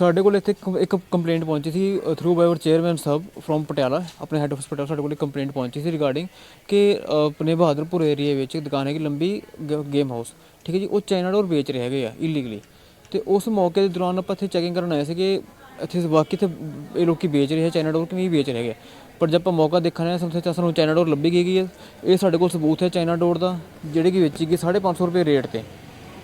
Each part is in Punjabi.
ਸਾਡੇ ਕੋਲ ਇੱਥੇ ਇੱਕ- ਇੱਕ ਕੰਪਲੇਂਟ ਪਹੁੰਚੀ ਸੀ ਥਰੂ ਬਾਈ ਆਵਰ ਚੇਅਰਮੈਨ ਸਾਹਿਬ ਫਰੋਮ ਪਟਿਆਲਾ ਆਪਣੇ ਹੈੱਡ ਆਫਿਸ ਪਟਿਆਲਾ ਸਾਡੇ ਕੋਲ ਇੱਕ ਕੰਪਲੇਂਟ ਪਹੁੰਚੀ ਸੀ ਰਿਗਾਰਡਿੰਗ ਕਿ ਅ, ਆਪਣੇ ਬਹਾਦਰਪੁਰ ਏਰੀਆ ਵਿੱਚ ਇੱਕ ਦੁਕਾਨ ਹੈਗੀ ਲੰਬੀ ਗ- ਗੇਮ ਹਾਊਸ ਠੀਕ ਹੈ ਜੀ ਉਹ ਚਾਈਨਾ ਡੋਰ ਵੇਚ ਰਹੇ ਹੈਗੇ ਆ ਇਲੀਗਲੀ ਤੇ ਉਸ ਮੌਕੇ ਦੇ ਦੌਰਾਨ ਆਪਾਂ ਇੱਥੇ ਚੈਕਿੰਗ ਕਰਨ ਆਏ ਸੀਗੇ ਇੱਥੇ ਬਾਕੀ ਇੱਥੇ ਇਹ ਲੋਕੀ ਵੇਚ ਰਹੇ ਆ ਚਾਈਨਾ ਡੋਰ ਕਿ ਨਹੀਂ ਵੇਚ ਰਹੇ ਹੈਗੇ ਪਰ ਜਦ ਆਪਾਂ ਮੌਕਾ ਦੇਖਣ ਆਏ ਸਾਨੂੰ ਇੱਥੇ ਸਾਨੂੰ ਚਾਈਨਾ ਡੋਰ ਲੱਭੀ ਗਈ ਹੈ ਇਹ ਸਾਡੇ ਕੋਲ ਸਬੂਤ ਹੈ ਚਾਈਨਾ ਡੋਰ ਦਾ ਜਿਹੜੀ ਕਿ ਵੇਚੀ ਗਈ 550 ਰੁਪਏ ਰੇਟ ਤੇ।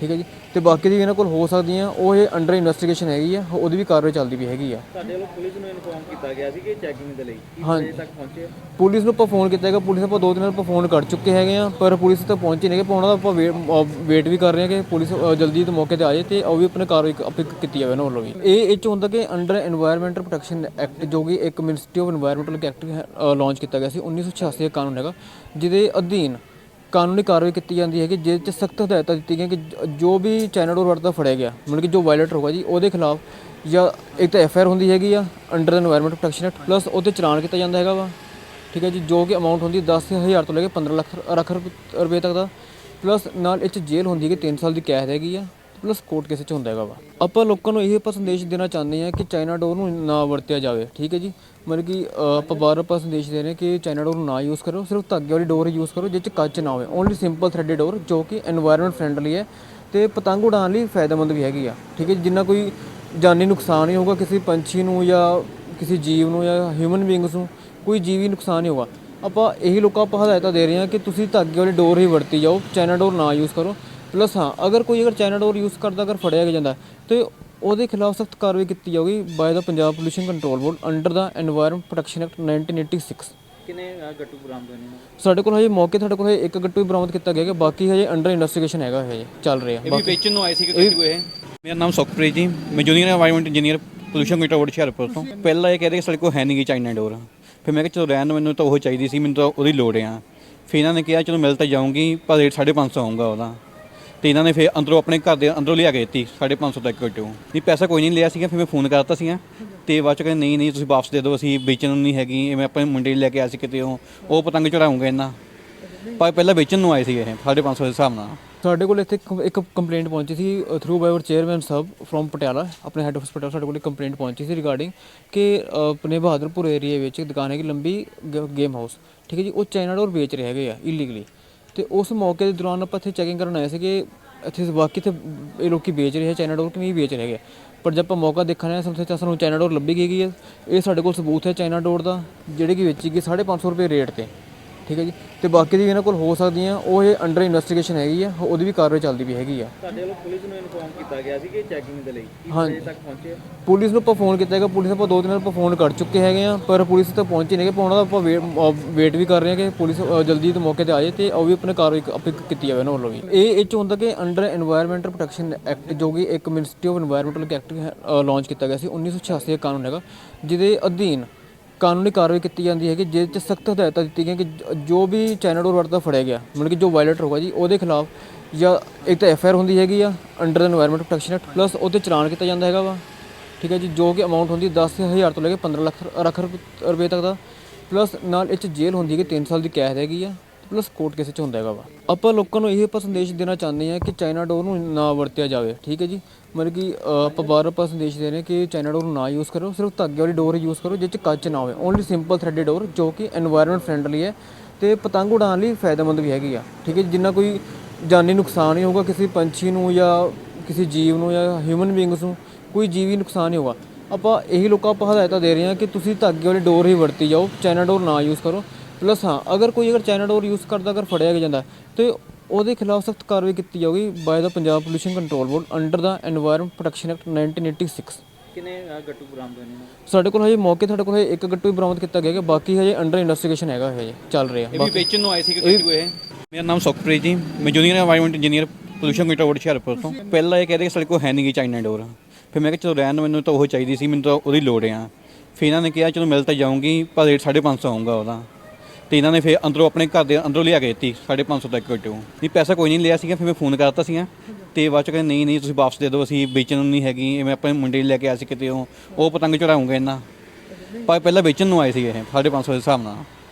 ਠੀਕ ਹੈ ਜੀ? ਤੇ ਬਾਕੀ ਦੀ ਇਹਨਾਂ ਕੋਲ ਹੋ ਸਕਦੀਆਂ ਉਹ ਇਹ ਅੰਡਰ ਇਨਵੈਸਟੀਗੇਸ਼ਨ ਹੈਗੀ ਆ ਉਹਦੀ ਵੀ ਕਾਰਵਾਈ ਚੱਲਦੀ ਵੀ ਹੈਗੀ ਆ। ਸਾਡੇ ਵੱਲੋਂ ਪੁਲਿਸ ਨੂੰ ਇਨਫੋਰਮ ਕੀਤਾ ਗਿਆ ਸੀ ਕਿ ਚੈਕਿੰਗ ਦੇ ਲਈ ਹਾਂਜੀ। ਤੱਕ ਪਹੁੰਚੇ ਪੁਲਿਸ ਨੂੰ ਆਪਾਂ ਫੋਨ ਕੀਤਾ ਹੈਗਾ ਪੁਲਿਸ ਆਪਾਂ ਦੋ ਤਿੰਨ ਵਾਰ ਫੋਨ ਕਰ ਚੁੱਕੇ ਹੈਗੇ ਆ ਪਰ ਪੁਲਿਸ ਤੱਕ ਪਹੁੰਚੀ ਨਹੀਂ ਕਿ ਉਹਨਾਂ ਦਾ ਆਪਾਂ ਵੇਟ ਵੀ ਕਰ ਰਹੇ ਹਾਂ ਕਿ ਪੁਲਿਸ ਜਲਦੀ ਤੋਂ ਮੌਕੇ ਤੇ ਆ ਜਾਏ ਤੇ ਉਹ ਵੀ ਆਪਣੇ ਕਾਰਵਾਈ ਕੀਤੀ ਜਾਵੇ ਉਹਨਾਂ ਵੱਲੋਂ ਵੀ। ਇਹ ਇਹ ਚ ਹੁੰਦਾ ਕਿ ਅੰਡਰ এনवायरमेंटਲ ਪ੍ਰੋਟੈਕਸ਼ਨ ਐਕਟ ਜੋ ਕਿ ਇੱਕ ministry of environmental act launch ਕੀਤਾ ਗਿਆ ਸੀ 1986 ਦਾ ਕਾਨੂੰਨ ਹੈਗਾ ਜਿਹਦੇ ਅਧੀਨ ਕਾਨੂੰਨੀ ਕਾਰਵਾਈ ਕੀਤੀ ਜਾਂਦੀ ਹੈ ਕਿ ਜਿਹਦੇ 'ਚ ਸਖਤ ਹਦਾਇਤਾਂ ਦਿੱਤੀਆਂ ਗਈਆਂ ਕਿ ਜੋ ਵੀ ਚੈਨਲ ਔਰ ਵਰਤਾ ਫੜਿਆ ਗਿਆ, ਮਤਲਬ ਕਿ ਜੋ ਵਾਇਲੇਟ ਹੋਗਾ ਜੀ, ਉਹਦੇ ਖਿਲਾਫ ਜਾਂ ਇੱਕ ਤਾਂ ਐਫ ਆਰ ਹੁੰਦੀ ਹੈਗੀ ਆ under the environment protection act plus ਉਹਤੇ ਚਲਾਨ ਕੀਤਾ ਜਾਂਦਾ ਹੈਗਾ ਵਾ। ਠੀਕ ਹੈ ਜੀ, ਜੋ ਕਿ ਅਮਾਉਂਟ ਹੁੰਦੀ ਹੈ 10000 ਤੋਂ ਲੈ ਕੇ 15 ਲੱਖ ਰ- ਲੱਖ ਰੁਪ- ਰੁਪਏ ਤੱਕ ਦਾ। ਪਲੱਸ ਨਾਲ ਇਹ 'ਚ ਜੇਲ੍ਹ ਹੁੰਦੀ ਹੈ ਕਿ 3 ਸਾਲ ਦੀ ਕੈਦ ਹੈਗੀ ਆ ਪਲੱਸ ਕੋਰਟ ਕੇਸ 'ਚ ਹੁੰਦਾ ਹੈਗਾ ਵਾ। ਆਪਾਂ ਲੋਕਾਂ ਨੂੰ ਇਹ ਆਪਾਂ ਸੰਦੇਸ਼ ਦੇਣਾ ਚਾਹੁੰਦੇ ਹਾਂ ਕਿ ਚਾਈਨਾ ਡੋਰ ਨੂੰ ਨਾ ਵਰਤਿਆ ਜਾਵੇ, ਠੀਕ ਹੈ ਜੀ। ਮਤਲਬ ਕਿ ਆਪਾਂ ਬਾਰ ਬਾਰ ਸੰਦੇਸ਼ ਦੇ ਰਹੇ ਕਿ ਚਾਈਨਾ ਡੋਰ ਨਾ ਯੂਜ਼ ਕਰੋ, ਸਿਰਫ ਧਾਗੇ ਵਾਲੀ ਡੋਰ ਯੂਜ਼ ਕਰੋ ਜਿਸ 'ਚ ਕੱਚ ਨਾ ਹੋਵੇ। ਓਨਲੀ ਸਿੰਪਲ ਥ੍ਰੈਡਡ ਡੋਰ ਜੋ ਕਿ এনवायरमेंट ਫਰੈਂਡਲੀ ਹੈ ਤੇ ਪਤੰਗ ਉਡਾਉਣ ਲਈ ਫਾਇਦੇਮੰਦ ਵੀ ਹੈਗੀ ਆ। ਠੀਕ ਹੈ ਜਿੰਨਾ ਕੋਈ ਜਾਨੀ ਨੁਕਸਾਨ ਨਹੀਂ ਹੋਊਗਾ ਕਿਸੇ ਪੰਛੀ ਨੂੰ ਜਾਂ ਕਿਸੇ ਜੀਵ ਨੂੰ ਜਾਂ ਹਿਊਮਨ ਬੀਇੰਗਸ ਨੂੰ, ਕੋਈ ਜੀਵੀ ਨੁਕਸਾਨ ਨਹੀਂ ਹੋਗਾ ਆਪਾਂ ਇਹੀ ਲੋਕਾਂ ਆਪਾਂ ਹਦਾਇਤਾਂ ਦੇ ਰਹੇ ਹਾਂ ਕਿ ਤੁਸੀਂ ਧਾਗੇ ਵਾਲੀ ਡੋਰ ਹੀ ਵਰਤੀ ਜਾਓ ਚਾਈਨਾ ਡੋਰ ਨਾ ਯੂਜ਼ ਕਰੋ। ਪਲੱਸ ਹਾਂ, ਅਗਰ ਕੋਈ ਅਗਰ ਚਾਈਨਾ ਡੋਰ ਯੂਜ਼ ਕਰਦਾ, ਅਗਰ ਫੜਿਆ ਗਿਆ ਜਾਂਦਾ, ਤੇ ਉਹਦੇ ਖਿਲਾਫ ਸਖਤ ਕਾਰਵਾਈ ਕੀਤੀ ਜਾਊਗੀ by the Punjab pollution control board under the environment protection act 1986 ਕਿਨੇ ਗੱਟੂ ਬਰਾਮਦ ਸਾਡੇ ਕੋਲ ਹਜੇ ਮੌਕੇ ਤੁਹਾਡੇ ਕੋਲ ਇੱਕ ਗੱਟੂ ਵੀ ਬਰਾਮਦ ਕੀਤਾ ਗਿਆ ਹੈ ਬਾਕੀ ਹਜੇ ਅੰਡਰ ਇਨਵੈਸਟੀਗੇਸ਼ਨ ਹੈਗਾ ਹਜੇ ਚੱਲ ਰਿਹਾ। ਇਹ ਵੀ ਵੇਚਣ ਨੂੰ ਆਏ ਸੀ ਕਿ ਗੱਟੂ ਇਹ ਮੇਰਾ ਨਾਮ ਸੁਖਪ੍ਰੀਤ ਜੀ ਮੈਂ junior environment engineer pollution control board Shaharpur ਤੋਂ। ਪਹਿਲਾਂ ਇਹ ਕਹਿੰਦੇ ਕਿ ਸਾਡੇ ਕੋਲ ਹੈ ਨਹੀਂ ਚਾਈਨਾ ਡੋਰ ਫਿਰ ਮੈਂ ਕਿਹਾ ਚਲੋ ਰਹਿਣ ਮੈਨੂੰ ਤਾਂ ਉਹ ਚਾਹੀਦੀ ਸੀ ਮੈਨੂੰ ਤਾਂ ਉਹਦੀ ਲੋੜ ਆ। ਫਿਰ ਇਹਨਾਂ ਨੇ ਕਿਹਾ ਚਲੋ ਮਿਲ ਤਾਂ ਜਾਊਂਗੀ ਪਰ ਰੇਟ 550 ਆਉਂਗਾ ਉਹਦਾ। ਤੇ ਇਹਨਾਂ ਨੇ ਫਿਰ ਅੰਦਰੋਂ ਆਪਣੇ ਘਰ ਦੇ ਅੰਦਰੋਂ ਲਿਆ ਕੇ ਦਿੱਤੀ 550 ਤੱਕ ਗੱਟੂ ਨਹੀਂ ਪੈਸਾ ਕੋਈ ਨਹੀਂ ਲਿਆ ਸੀਗਾ ਫਿਰ ਮੈਂ ਫੋਨ ਕਰਤਾ ਸੀਗਾ ਤੇ ਬਾਅਦ ਚ ਕਹਿੰਦੇ ਨਹੀਂ ਨਹੀਂ ਤੁਸੀਂ ਵਾਪਸ ਦੇ ਦਿਓ ਅਸੀਂ ਵੇਚਣ ਨੂੰ ਨਹੀਂ ਹੈਗੀ ਇਹ ਮੈਂ ਆਪਣੇ ਮੁੰਡੇ ਲਈ ਲੈ ਕੇ ਆਇਆ ਸੀ ਕਿਤੇ ਉਹ ਉਹ ਪਤੰਗ ਚੜਾਉਂਗਾ ਇਹਨਾਂ ਪਰ ਪਹਿਲਾਂ ਵੇਚਣ ਨੂੰ ਆਏ ਸੀਗੇ ਇਹ 550 ਦੇ ਹਿਸਾਬ ਨਾਲ। ਸਾਡੇ ਕੋਲ ਇੱਥੇ ਇੱਕ- ਇੱਕ ਕੰਪਲੇਂਟ ਪਹੁੰਚੀ ਸੀ ਥਰੂ ਬਾਈ ਆਵਰ ਚੇਅਰਮੈਨ ਸਾਹਿਬ ਫਰੋਮ ਪਟਿਆਲਾ ਆਪਣੇ ਹੈੱਡ ਆਫਿਸ ਪਟਿਆਲਾ ਸਾਡੇ ਕੋਲ ਇੱਕ ਕੰਪਲੇਂਟ ਪਹੁੰਚੀ ਸੀ ਰਿਗਾਰਡਿੰਗ ਕਿ ਅ, ਆਪਣੇ ਬਹਾਦਰਪੁਰ ਏਰੀਆ ਵਿੱਚ ਇੱਕ ਦੁਕਾਨ ਹੈਗੀ ਲੰਬੀ ਗੇਮ ਹਾਊਸ ਠੀਕ ਹੈ ਜੀ ਉਹ ਚਾਈਨਾ ਡੋਰ ਵੇਚ ਰਹੇ ਹੈਗੇ ਆ ਇਲੀਗਲੀ ਤੇ ਉਸ ਮੌਕੇ ਦੇ ਦੌਰਾਨ ਆਪਾਂ ਇੱਥੇ ਚੈਕਿੰਗ ਕਰਨ ਆਏ ਸੀਗੇ। ਇੱਥੇ ਬਾਕੀ ਤੇ ਇਹ ਲੋਕੀ ਵੇਚ ਰਹੇ ਆ ਚਾਈਨਾ ਡੋਰ ਕਿ ਨਹੀਂ ਵੇਚ ਰਹੇ ਹੈਗੇ। ਪਰ ਜਦ ਆਪਾਂ ਮੌਕਾ ਦੇਖਣ ਆਏ ਸਾਨੂੰ ਇੱਥੇ ਸਾਨੂੰ ਚਾਈਨਾ ਡੋਰ ਲੱਭੀ ਗਈ ਹੈ। ਇਹ ਸਾਡੇ ਕੋਲ ਸਬੂਤ ਹੈ ਚਾਈਨਾ ਡੋਰ ਦਾ, ਜਿਹੜੀ ਕਿ ਵੇਚੀ ਗਈ 550 ਰੁਪਏ ਰੇਟ ਤੇ। ਠੀਕ ਹੈ ਜੀ। ਤੇ ਬਾਕੀ ਦੀ ਇਹਨਾਂ ਕੋਲ ਹੋ ਸਕਦੀਆਂ ਉਹ ਇਹ ਅੰਡਰ ਇਨਵੈਸਟੀਗੇਸ਼ਨ ਹੈਗੀ ਆ ਉਹਦੀ ਵੀ ਕਾਰਵਾਈ ਚੱਲਦੀ ਵੀ ਹੈਗੀ ਆ। ਤੁਹਾਡੇ ਵੱਲੋਂ ਪੁਲਿਸ ਨੂੰ ਇਨਫੋਰਮ ਕੀਤਾ ਗਿਆ ਸੀ ਕਿ ਚੈਕਿੰਗ ਦੇ ਲਈ ਹਾਂ ਤੱਕ ਪਹੁੰਚੇ ਪੁਲਿਸ ਨੂੰ ਆਪਾਂ ਫੋਨ ਕੀਤਾ ਹੈਗਾ ਪੁਲਿਸ ਆਪਾਂ ਦੋ ਤਿੰਨ ਵਾਰ ਆਪਾਂ ਫੋਨ ਕਰ ਚੁੱਕੇ ਹੈਗੇ ਆ ਪਰ ਪੁਲਿਸ ਤੱਕ ਪਹੁੰਚੀ ਨਹੀਂ ਕਿ ਪਾਉਣਾ ਦਾ ਆਪਾਂ ਵੇਟ ਵੀ ਕਰ ਰਹੇ ਹਾਂ ਕਿ ਪੁਲਿਸ ਜਲਦੀ ਤੋਂ ਮੌਕੇ ਤੇ ਆ ਜਾਏ ਤੇ ਉਹ ਵੀ ਆਪਣੇ ਕਾਰਵਾਈ ਆਪੇ ਕੀਤੀ ਜਾਵੇ ਉਹਨਾਂ ਵੀ। ਇਹ ਇਹ ਚ ਹੁੰਦਾ ਕਿ ਅੰਡਰ এনवायरमेंटਲ ਪ੍ਰੋਟੈਕਸ਼ਨ ਐਕਟ ਜੋ ਕਿ ਇੱਕ ministry of environmental act launch ਕੀਤਾ ਗਿਆ ਸੀ 1986 ਦਾ ਕਾਨੂੰਨ ਹੈਗਾ ਜਿਹਦੇ ਅਧੀਨ ਕਾਨੂੰਨੀ ਕਾਰਵਾਈ ਕੀਤੀ ਜਾਂਦੀ ਹੈ ਕਿ ਜਿਹਦੇ 'ਚ ਸਖਤ ਹਦਾਇਤਾਂ ਦਿੱਤੀਆਂ ਗਈਆਂ ਕਿ ਜੋ ਵੀ ਚੈਨਲ ਔਰ ਵਰਤਾ ਫੜਿਆ ਗਿਆ, ਮਤਲਬ ਕਿ ਜੋ ਵਾਇਲਟ ਹੋਗਾ ਜੀ, ਉਹਦੇ ਖਿਲਾਫ ਜਾਂ ਇੱਕ ਤਾਂ ਐਫ ਆਈ ਆਰ ਹੁੰਦੀ ਹੈਗੀ ਆ under the environment protection act plus ਉਹਤੇ ਚਲਾਨ ਕੀਤਾ ਜਾਂਦਾ ਹੈਗਾ ਵਾ, ਠੀਕ ਹੈ ਜੀ, ਜੋ ਕਿ ਅਮਾਉਂਟ ਹੁੰਦੀ 10000 ਤੋਂ ਲੈ ਕੇ 15 ਲੱਖ ਰੁਪਏ ਤੱਕ ਦਾ ਪਲੱਸ ਨਾਲ ਇਹ ਚ ਜੇਲ੍ਹ ਹੁੰਦੀ ਹੈ ਕਿ 3 ਸਾਲ ਦੀ ਕੈਦ ਹੈਗੀ ਆ ਪਲੱਸ ਕੋਰਟ ਕਿਸੇ 'ਚ ਹੁੰਦਾ ਹੈਗਾ ਵਾ। ਆਪਾਂ ਲੋਕਾਂ ਨੂੰ ਇਹ ਆਪਾਂ ਸੰਦੇਸ਼ ਦੇਣਾ ਚਾਹੁੰਦੇ ਆ ਕਿ ਚਾਈਨਾ ਡੋਰ ਨੂੰ ਨਾ ਵਰਤਿਆ ਜਾਵੇ, ਠੀਕ ਹੈ ਜੀ? ਮਤਲਬ ਕਿ ਆਪਾਂ ਬਾਰ ਆਪਾਂ ਸੰਦੇਸ਼ ਦੇ ਰਹੇ ਕਿ ਚਾਈਨਾ ਡੋਰ ਨੂੰ ਨਾ ਯੂਜ਼ ਕਰੋ, ਸਿਰਫ ਧਾਗੇ ਵਾਲੀ ਡੋਰ ਯੂਜ਼ ਕਰੋ ਜਿਸ 'ਚ ਕੱਚ ਨਾ ਹੋਵੇ। ਓਨਲੀ ਸਿੰਪਲ ਥ੍ਰੈਡਡ ਡੋਰ ਜੋ ਕਿ এনवायरमेंट ਫਰੈਂਡਲੀ ਹੈ ਤੇ ਪਤੰਗ ਉਡਾਉਣ ਲਈ ਫਾਇਦੇਮੰਦ ਵੀ ਹੈਗੀ ਆ, ਠੀਕ ਹੈ ਜਿੰਨਾ ਕੋਈ ਜਾਨੀ ਨੁਕਸਾਨ ਨਹੀਂ ਹੋਊਗਾ ਕਿਸੇ ਪੰਛੀ ਨੂੰ ਜਾਂ ਕਿਸੇ ਜੀਵ ਨੂੰ ਜਾਂ ਹਿਊਮਨ ਬੀਇੰਗਸ ਨੂੰ, ਕੋਈ ਜੀਵੀ ਨੁਕਸਾਨ ਨਹੀਂ ਹੋਊਗਾ। ਆਪਾਂ ਇਹੀ ਲੋਕਾਂ ਆਪਾਂ ਹਦਾਇਤਾਂ ਦੇ ਰਹੇ ਹਾਂ ਕਿ ਤੁਸੀਂ ਧਾਗੇ ਵਾਲੀ ਡੋਰ ਹੀ ਵਰਤੀ ਜਾਓ ਚਾਈਨਾ ਡੋਰ ਨਾ ਯੂਜ਼ ਕਰੋ। ਪਲੱਸ ਹਾਂ ਅਗਰ ਕੋਈ ਅਗਰ ਚਾਈਨਾ ਡੋਰ ਯੂਜ਼ ਕਰਦਾ ਅਗਰ ਫੜਿਆ ਗਿਆ ਜਾਂਦਾ ਤੇ ਉਹਦੇ ਖਿਲਾਫ ਸਖਤ ਕਾਰਵਾਈ ਕੀਤੀ ਜਾਊਗੀ by the Punjab pollution control board under the environment protection act 1986 ਕਿਨੇ ਗੱਟੂ ਬਰਾਮਦ ਹੋਏ ਨੇ? ਸਾਡੇ ਕੋਲ ਹਜੇ ਮੌਕੇ ਤੁਹਾਡੇ ਕੋਲ ਇੱਕ ਗੱਟੂ ਹੀ ਬਰਾਮਦ ਕੀਤਾ ਗਿਆ ਕਿ ਬਾਕੀ ਹਜੇ ਅੰਡਰ ਇਨਵੈਸਟੀਗੇਸ਼ਨ ਹੈਗਾ ਹਜੇ ਚੱਲ ਰਿਹਾ। ਇਹ ਵੇਚਣ ਨੂੰ ਆਏ ਸੀ ਕਿ ਗੱਟੂ ਇਹ? ਮੇਰਾ ਨਾਮ ਸੁਖਪ੍ਰੀਤ ਜੀ ਮੈਂ junior environment engineer pollution control board Hoshiarpur ਤੋਂ। ਪਹਿਲਾਂ ਇਹ ਕਹਿੰਦੇ ਕਿ ਸਾਡੇ ਕੋਲ ਹੈ ਨਹੀਂ ਚਾਈਨਾ ਡੋਰ ਫਿਰ ਮੈਂ ਕਿਹਾ ਚਲੋ ਰਹਿਣ ਮੈਨੂੰ ਤਾਂ ਉਹ ਚਾਹੀਦੀ ਸੀ ਮੈਨੂੰ ਤਾਂ ਉਹਦੀ ਲੋੜ ਆ। ਫਿਰ ਇਹਨਾਂ ਨੇ ਕਿਹਾ ਚਲੋ ਮਿਲ ਤਾਂ ਜਾਊਂਗੀ ਪਰ ਰੇਟ 550 ਹੋਊਗਾ ਉਹਦਾ। ਤੇ ਇਹਨਾਂ ਨੇ ਫਿਰ ਅੰਦਰੋਂ ਆਪਣੇ ਘਰ ਦੇ ਅੰਦਰੋਂ ਲਿਆ ਕੇ ਦਿੱਤੀ 550 ਤੱਕ ਗੱਟੂ ਨਹੀਂ, ਪੈਸਾ ਕੋਈ ਨਹੀਂ ਲਿਆ ਸੀਗਾ, ਫਿਰ ਮੈਂ ਫੋਨ ਕਰਤਾ ਸੀਗਾ। ਤੇ ਬਾਅਦ ਚ ਕਹਿੰਦੇ, ਨਹੀਂ ਨਹੀਂ, ਤੁਸੀਂ ਵਾਪਸ ਦੇ ਦਿਓ, ਅਸੀਂ ਵੇਚਣ ਨੂੰ ਨਹੀਂ ਹੈਗੀ ਇਹ ਮੈਂ ਆਪਣੇ ਮੁੰਡੇ ਲਈ ਲੈ ਕੇ ਆਇਆ ਸੀ ਕਿਤੇ ਉਹ ਉਹ ਪਤੰਗ ਚੜਾਉਂਗਾ ਇਹਨਾਂ। ਪਰ ਪਹਿਲਾਂ ਵੇਚਣ ਨੂੰ ਆਏ ਸੀਗੇ ਇਹ 550 ਦੇ ਹਿਸਾਬ ਨਾਲ।